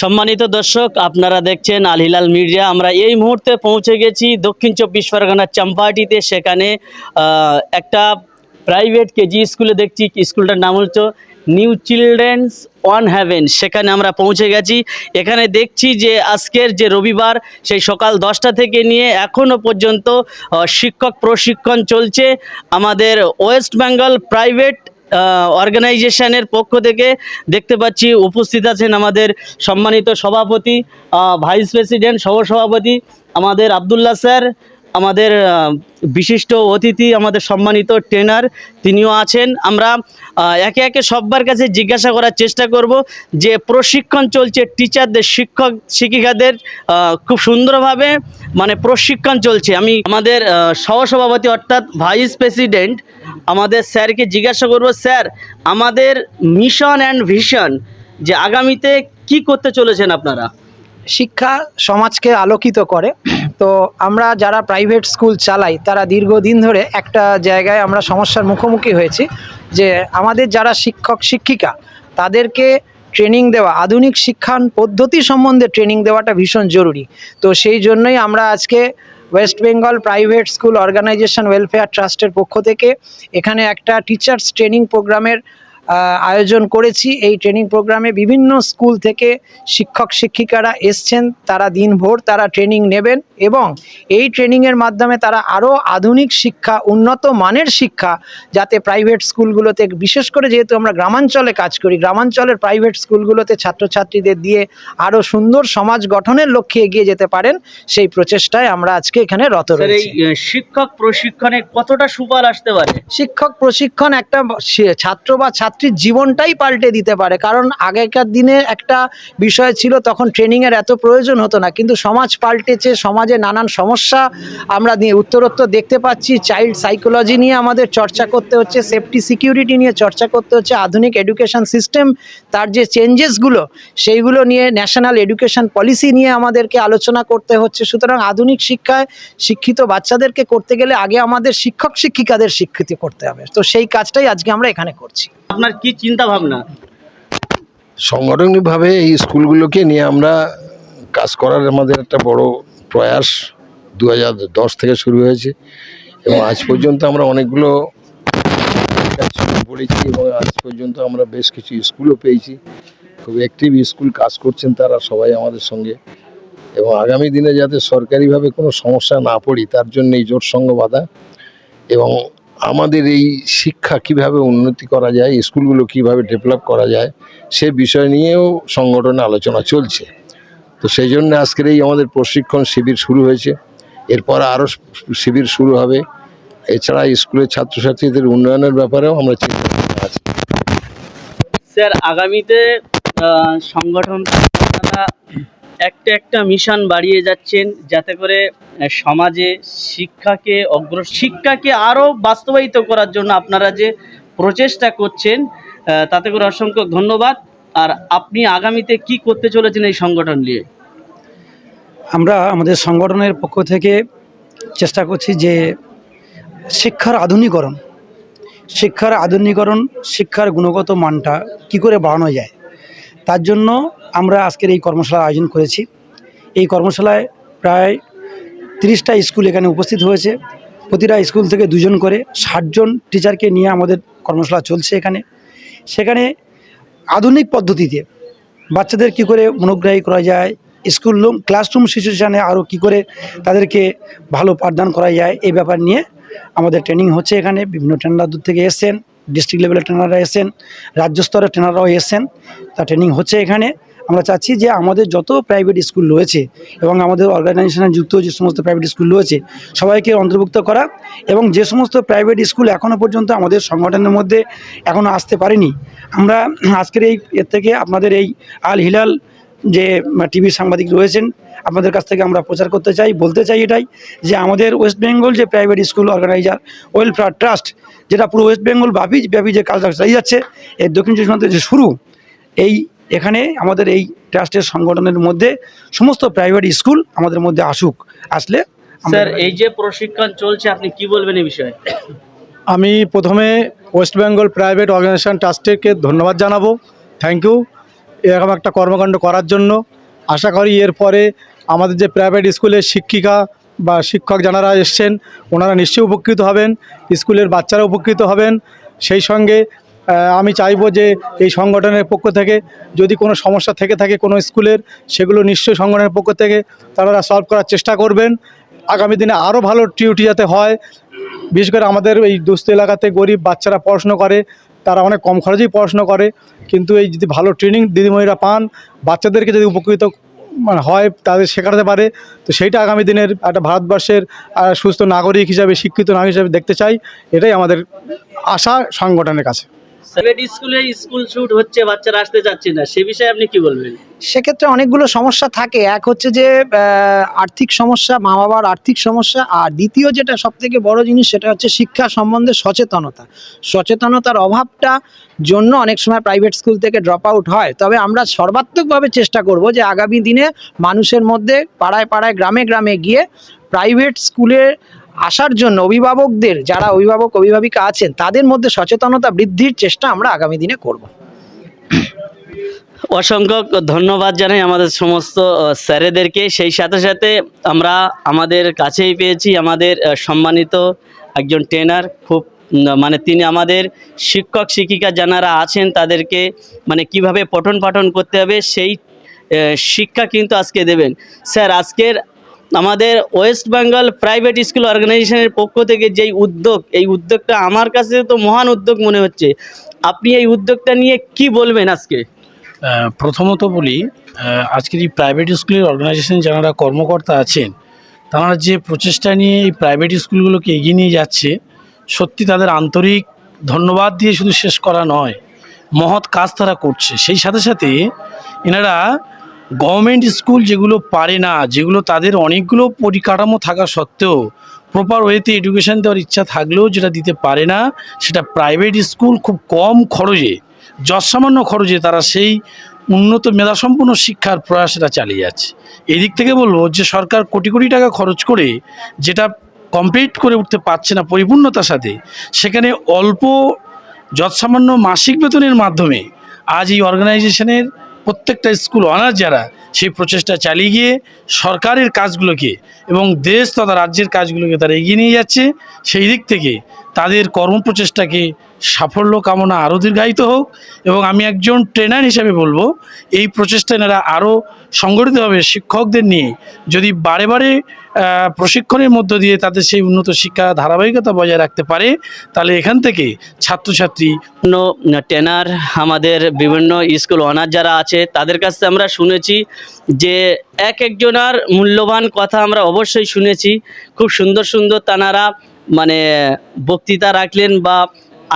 সম্মানিত দর্শক, আপনারা দেখছেন আল হিলাল মিডিয়া। আমরা এই মুহূর্তে পৌঁছে গেছি দক্ষিণ চব্বিশ পরগনার চাম্পাহাটিতে। সেখানে একটা প্রাইভেট কেজি স্কুলে দেখছি স্কুলটার নাম হচ্ছে নিউ চিলড্রেন্স ওয়ান হ্যাভেন সেখানে আমরা পৌঁছে গেছি। এখানে দেখছি যে আজকের যে রবিবার, সেই সকাল দশটা থেকে নিয়ে এখনও পর্যন্ত শিক্ষক প্রশিক্ষণ চলছে। আমাদের ওয়েস্ট বেঙ্গল প্রাইভেট অর্গানাইজেশনের পক্ষ থেকে দেখতে পাচ্ছি উপস্থিত আছেন আমাদের সম্মানিত সভাপতি ভাইস প্রেসিডেন্ট সহসভাপতি আমাদের আবদুল্লাহ স্যার আমাদের বিশিষ্ট অতিথি, আমাদের সম্মানিত ট্রেনার তিনিও আছেন। আমরা একে একে সবার কাছে জিজ্ঞাসা করার চেষ্টা করব যে প্রশিক্ষণ চলছে টিচারদের শিক্ষক, শিক্ষিকাদের খুব সুন্দরভাবে মানে প্রশিক্ষণ চলছে। আমি আমাদের সহসভাপতি অর্থাৎ ভাইস প্রেসিডেন্ট আমাদের স্যারকে জিজ্ঞাসা করব, স্যার, আমাদের মিশন অ্যান্ড ভিশন যে আগামীতে কি করতে চলেছেন আপনারা? শিক্ষা সমাজকে আলোকিত করে। তো আমরা যারা প্রাইভেট স্কুল চালাই, তারা দীর্ঘদিন ধরে একটা জায়গায় আমরা সমস্যার মুখোমুখি হয়েছি যে আমাদের যারা শিক্ষক, শিক্ষিকা, তাদেরকে ট্রেনিং দেওয়া, আধুনিক শিক্ষান পদ্ধতি সম্বন্ধে ট্রেনিং দেওয়াটা ভীষণ জরুরি। তো সেই জন্যই আমরা আজকে West Bengal private school organisation welfare ট্রাস্টের পক্ষ থেকে এখানে একটা টিচার্স ট্রেনিং প্রোগ্রামের আয়োজন করেছি। এই ট্রেনিং প্রোগ্রামে বিভিন্ন স্কুল থেকে শিক্ষক শিক্ষিকারা এসছেন। তারা দিনভর তারা ট্রেনিং নেবেন এবং এই ট্রেনিংয়ের মাধ্যমে তারা আরও আধুনিক শিক্ষা উন্নত মানের শিক্ষা যাতে প্রাইভেট স্কুলগুলোতে বিশেষ করে যেহেতু আমরা গ্রামাঞ্চলে কাজ করি গ্রামাঞ্চলের প্রাইভেট স্কুলগুলোতে ছাত্রছাত্রীদের দিয়ে আরও সুন্দর সমাজ গঠনের লক্ষ্যে এগিয়ে যেতে পারেন সেই প্রচেষ্টায় আমরা আজকে এখানে রত রয়েছি। শিক্ষক প্রশিক্ষণে কতটা সুফল আসতে পারে? শিক্ষক প্রশিক্ষণ একটা ছাত্র বা ছাত্রীর জীবনটাই পাল্টে দিতে পারে। কারণ আগেকার দিনে একটা বিষয় ছিল, তখন ট্রেনিংয়ের এত প্রয়োজন হতো না। কিন্তু সমাজ পাল্টেছে, সমাজে নানান সমস্যা আমরা নিয়ে উত্তরোত্তর দেখতে পাচ্ছি। চাইল্ড সাইকোলজি নিয়ে আমাদের চর্চা করতে হচ্ছে সেফটি সিকিউরিটি নিয়ে চর্চা করতে হচ্ছে। আধুনিক এডুকেশন সিস্টেম তার যে চেঞ্জেসগুলো সেইগুলো নিয়ে ন্যাশনাল এডুকেশন পলিসি নিয়ে আমাদেরকে আলোচনা করতে হচ্ছে। সুতরাং আধুনিক শিক্ষায় শিক্ষিত বাচ্চাদেরকে করতে গেলে আগে আমাদের শিক্ষক শিক্ষিকাদের শিক্ষিত করতে হবে। তো সেই কাজটাই আজকে আমরা এখানে করছি। আপনার কি চিন্তা ভাবনা সাংগঠনিকভাবে এই স্কুলগুলোকে নিয়ে আমরা কাজ করার আমাদের একটা বড় প্রয়াস দু থেকে শুরু হয়েছে এবং আজ পর্যন্ত আমরা অনেকগুলো পড়েছি এবং আজ পর্যন্ত আমরা বেশ কিছু স্কুলও পেয়েছি। খুব অ্যাক্টিভ স্কুল কাজ করছেন তারা সবাই আমাদের সঙ্গে এবং আগামী দিনে যাতে সরকারিভাবে কোনো সমস্যা না পড়ি, তার জন্য এই জোট সঙ্গ বাধা এবং আমাদের এই শিক্ষা কীভাবে উন্নতি করা যায়, স্কুলগুলো কীভাবে ডেভেলপ করা যায়, সে বিষয় নিয়েও সংগঠনে আলোচনা চলছে। তো সেই জন্য আজকের এই আমাদের প্রশিক্ষণ শিবির শুরু হয়েছে। এরপর আরও শিবির শুরু হবে। এছাড়া স্কুলের ছাত্রছাত্রীদের উন্নয়নের ব্যাপারেও আমরা চিন্তা স্যার, আগামীতে সংগঠন একটা একটা মিশন বাড়িয়ে যাচ্ছেন যাতে করে সমাজে শিক্ষাকে অগ্র শিক্ষাকে আরও বাস্তবায়িত করার জন্য আপনারা যে প্রচেষ্টা করছেন তাতে করে অসংখ্য ধন্যবাদ। আর আপনি আগামীতে কি করতে চলেছেন এই সংগঠন নিয়ে? আমরা আমাদের সংগঠনের পক্ষ থেকে চেষ্টা করছি যে শিক্ষার আধুনিকরণ শিক্ষার আধুনিকরণ, শিক্ষার গুণগত মানটা কি করে বাড়ানো যায়? তার জন্য আমরা আজকের এই কর্মশালার আয়োজন করেছি। এই কর্মশালায় প্রায় তিরিশটা স্কুল এখানে উপস্থিত হয়েছে। প্রতিটা স্কুল থেকে দুজন করে ষাটজন টিচারকে নিয়ে আমাদের কর্মশালা চলছে এখানে। সেখানে আধুনিক পদ্ধতিতে বাচ্চাদের কি করে মনোগ্রাহী করা যায়, স্কুল রুম, ক্লাসরুম সিচুয়েশানে আরও কি করে তাদেরকে ভালো পাঠদান করা যায়, এই ব্যাপার নিয়ে আমাদের ট্রেনিং হচ্ছে এখানে। বিভিন্ন ট্রেনাররা দূর থেকে এসছেন। ডিস্ট্রিক্ট লেভেলের ট্রেনাররা এসছেন, রাজ্য স্তরের ট্রেনাররাও এসছেন, তা ট্রেনিং হচ্ছে এখানে। আমরা চাচ্ছি যে আমাদের যত প্রাইভেট স্কুল রয়েছে এবং আমাদের অর্গানাইজেশনে যুক্ত যে সমস্ত প্রাইভেট স্কুল রয়েছে, সবাইকে অন্তর্ভুক্ত করা এবং যে সমস্ত প্রাইভেট স্কুল এখনও পর্যন্ত আমাদের সংগঠনের মধ্যে এখনও আসতে পারেনি। আমরা আজকের এই এর থেকে আপনাদের এই আল হিলাল যে টিভি সাংবাদিক রয়েছেন, আপনাদের কাছ থেকে আমরা প্রচার করতে চাই, বলতে চাই এটাই যে আমাদের ওয়েস্ট বেঙ্গল যে private school organiser welfare trust যেটা পুরো ওয়েস্ট বেঙ্গল ব্যাপী ব্যাপী যে কাজটা চালিয়ে যাচ্ছে। এর দক্ষিণ চব্বিশ পরগনাতে যে শুরু এই এখানে আমাদের এই ট্রাস্টের সংগঠনের মধ্যে সমস্ত প্রাইভেট স্কুল আমাদের মধ্যে আসুক আসলে স্যার এই যে প্রশিক্ষণ চলছে আপনি কি বলবেন এই বিষয়ে? আমি প্রথমে ওয়েস্ট বেঙ্গল প্রাইভেট অর্গানাইজেশন ট্রাস্টকে ধন্যবাদ জানাব। থ্যাংক ইউ এরকম একটা কর্মকাণ্ড করার জন্য। আশা করি এরপরে আমাদের যে প্রাইভেট স্কুলের শিক্ষিকা বা শিক্ষক যারা এসছেন, ওনারা নিশ্চয়ই উপকৃত হবেন, স্কুলের বাচ্চারা উপকৃত হবেন। সেই সঙ্গে আমি চাইব যে এই সংগঠনের পক্ষ থেকে যদি কোনো সমস্যা থেকে থাকে কোনো স্কুলের, সেগুলো নিশ্চয়ই সংগঠনের পক্ষ থেকে তারা সলভ করার চেষ্টা করবেন। আগামী দিনে আরও ভালো টিউটি যাতে হয়, বিশেষ করে আমাদের এই দুস্থ এলাকাতে গরিব বাচ্চারা পড়াশুনো করে, তারা অনেক কম খরচেই পড়াশুনো করে, কিন্তু এই যদি ভালো ট্রেনিং দিদিমণিরা পান, বাচ্চাদেরকে যদি উপকৃত মানে হয় তাদের শেখাতে পারে। তো সেইটা আগামী দিনের একটা ভারতবর্ষের সুস্থ নাগরিক হিসাবে, শিক্ষিত নাগরিক হিসাবে দেখতে চাই। এটাই আমাদের আশা সংগঠনের কাছে। প্রাইভেট স্কুলে স্কুল ছুট হচ্ছে, বাচ্চারা আসতে চাচ্ছে না। সে বিষয়ে আপনি কি বলবেন? সেক্ষেত্রে অনেকগুলো সমস্যা থাকে। এক হচ্ছে যে আর্থিক সমস্যা মা বাবার আর্থিক সমস্যা, আর দ্বিতীয় যেটা সব থেকে বড় জিনিস, সেটা হচ্ছে শিক্ষা সম্বন্ধে সচেতনতা। সচেতনতার অভাবটা জন্য অনেক সময় প্রাইভেট স্কুল থেকে ড্রপ আউট হয়। তবে আমরা সর্বাত্মকভাবে চেষ্টা করব যে, আগামী দিনে মানুষের মধ্যে পাড়ায় পাড়ায়, গ্রামে গ্রামে গিয়ে প্রাইভেট স্কুলে আসার জন্য অভিভাবকদের, যারা অভিভাবক, অভিভাবিকা আছেন, তাদের মধ্যে সচেতনতা বৃদ্ধির চেষ্টা আমরা আগামী দিনে করব। অসংখ্য ধন্যবাদ জানাই আমাদের সমস্ত স্যারেদেরকে। সেই সাথে সাথে আমরা আমাদের কাছেই পেয়েছি আমাদের সম্মানিত একজন ট্রেনার খুব মানে তিনি আমাদের শিক্ষক, শিক্ষিকা যারা আছেন, তাদেরকে মানে কীভাবে পঠন পাঠন করতে হবে, সেই শিক্ষা কিন্তু আজকে দেবেন। স্যার, আজকের আমাদের ওয়েস্ট বেঙ্গল প্রাইভেট স্কুল অর্গানাইজেশনের পক্ষ থেকে যেই উদ্যোগ, এই উদ্যোগটা আমার কাছে তো মহান উদ্যোগ মনে হচ্ছে। আপনি এই উদ্যোগটা নিয়ে কি বলবেন আজকে? প্রথমত বলি আজকের এই প্রাইভেট স্কুলের অর্গানাইজেশন যারা কর্মকর্তা আছেন, তারা যে প্রচেষ্টা নিয়ে এই প্রাইভেট স্কুলগুলোকে এগিয়ে নিয়ে যাচ্ছে, সত্যি তাদের আন্তরিক ধন্যবাদ দিয়ে শুধু শেষ করা নয়, মহৎ কাজ তারা করছে। সেই সাথে সাথে এনারা গভর্নমেন্ট স্কুল যেগুলো পারে না, যেগুলো তাদের অনেকগুলো পরিকাঠামো থাকা সত্ত্বেও প্রপার ওয়েতে এডুকেশন দেওয়ার ইচ্ছা থাকলেও যেটা দিতে পারে না, সেটা প্রাইভেট স্কুল খুব কম খরচে, যৎসামান্য খরচে তারা সেই উন্নত মেধাসম্পন্ন শিক্ষার প্রয়াস এটা চালিয়ে যাচ্ছে। এদিক থেকে বলব যে সরকার কোটি কোটি টাকা খরচ করে যেটা কমপ্লিট করে উঠতে পারছে না পরিপূর্ণতার সাথে, সেখানে অল্প যৎসামান্য মাসিক বেতনের মাধ্যমে আজ এই অর্গানাইজেশনের প্রত্যেকটা স্কুল অনার যারা, সেই প্রচেষ্টা চালিয়ে গিয়ে সরকারের কাজগুলোকে এবং দেশ তথা রাজ্যের কাজগুলোকে তারা এগিয়ে নিয়ে যাচ্ছে। সেই দিক থেকে তাদের কর্মপ্রচেষ্টাকে সাফল্য কামনা আরও দীর্ঘায়িত হোক এবং আমি একজন ট্রেনার হিসেবে বলব, এই প্রচেষ্টা এনারা আরও সংগঠিতভাবে শিক্ষকদের নিয়ে যদি বারে বারে প্রশিক্ষণের মধ্য দিয়ে তাদের সেই উন্নত শিক্ষা ধারাবাহিকতা বজায় রাখতে পারে, তাহলে এখান থেকে ছাত্রছাত্রী ট্রেনার আমাদের বিভিন্ন স্কুল অনার যারা আছে, তাদের কাছে আমরা শুনেছি যে এক একজনার মূল্যবান কথা আমরা অবশ্যই শুনেছি। খুব সুন্দর সুন্দর তানারা মানে বক্তৃতা রাখলেন বা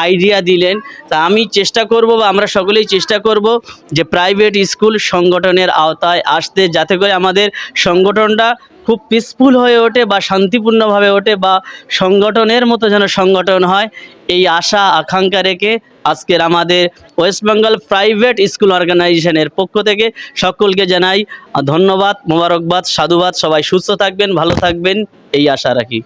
আইডিয়া দিলেন, তা আমি চেষ্টা করব বা আমরা সকলেই চেষ্টা করব যে প্রাইভেট স্কুল সংগঠনের আওতায় আসতে, যাতে করে আমাদের সংগঠনটা খুব পিসফুল হয়ে ওঠে বা শান্তিপূর্ণভাবে ওঠে বা সংগঠনের মতো যেন সংগঠন হয়, এই আশা, আকাঙ্ক্ষা রেখে আজকের আমাদের ওয়েস্ট বেঙ্গল প্রাইভেট স্কুল অর্গানাইজেশনের পক্ষ থেকে সকলকে জানাই ধন্যবাদ, মোবারকবাদ, সাধুবাদ, সবাই সুস্থ থাকবেন, ভালো থাকবেন, এই আশা রাখি।